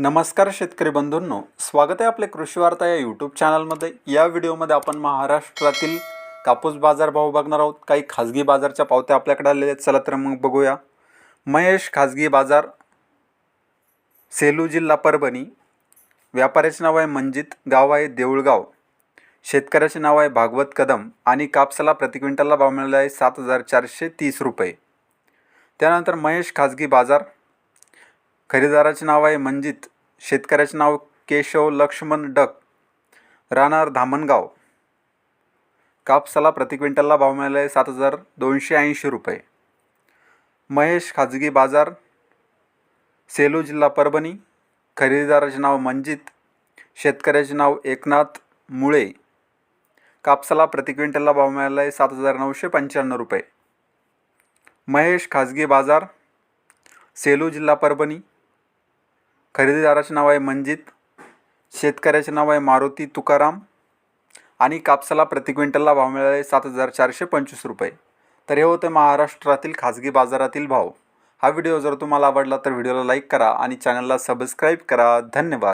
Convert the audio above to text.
नमस्कार शेतकरी बंधूंनो स्वागत आहे आपले कृषी वार्ता या यूट्यूब चॅनलमध्ये या व्हिडिओमध्ये आपण महाराष्ट्रातील कापूस बाजारभाव बघणार आहोत. काही खाजगी बाजारच्या पावत्या आपल्याकडे आलेल्या आहेत. चला तर मग बघूया. महेश खाजगी बाजार सेलू जिल्हा परभणी. व्यापाऱ्याचे नाव आहे मंजित गाव आहे देऊळगाव. शेतकऱ्याचे नाव आहे भागवत कदम आणि कापसाला प्रति क्विंटलला भाव मिळाला आहे सात हजार चारशे तीस रुपये. त्यानंतर महेश खाजगी बाजार खरेदीदाराचे नाव आहे मंजित. शेतकऱ्याचे नाव केशव लक्ष्मण डक. राहणार धामणगाव. कापसाला प्रति क्विंटलला भाव मिळाला आहे सात हजार दोनशे ऐंशी रुपये. महेश खाजगी बाजार. सेलू जिल्हा परभणी. खरेदीदाराचे नाव मंजित. शेतकऱ्याचे नाव एकनाथ मुळे. कापसाला प्रति क्विंटलला भाव मिळाला आहे सात हजार नऊशे पंच्याण्णव रुपये. महेश खाजगी बाजार. सेलू जिल्हा परभणी. खरेदीदाराचे नाव आहे मंजित शेतकऱ्याचे नाव आहे मारुती तुकाराम आणि कापसाला प्रति क्विंटलला भाव मिळाला आहे सात हजार चारशे पंचवीस रुपये. तर हे होते महाराष्ट्रातील खाजगी बाजारातील भाव. हा व्हिडिओ जर तुम्हाला आवडला तर व्हिडिओला लाईक करा आणि चॅनलला सबस्क्राईब करा. धन्यवाद.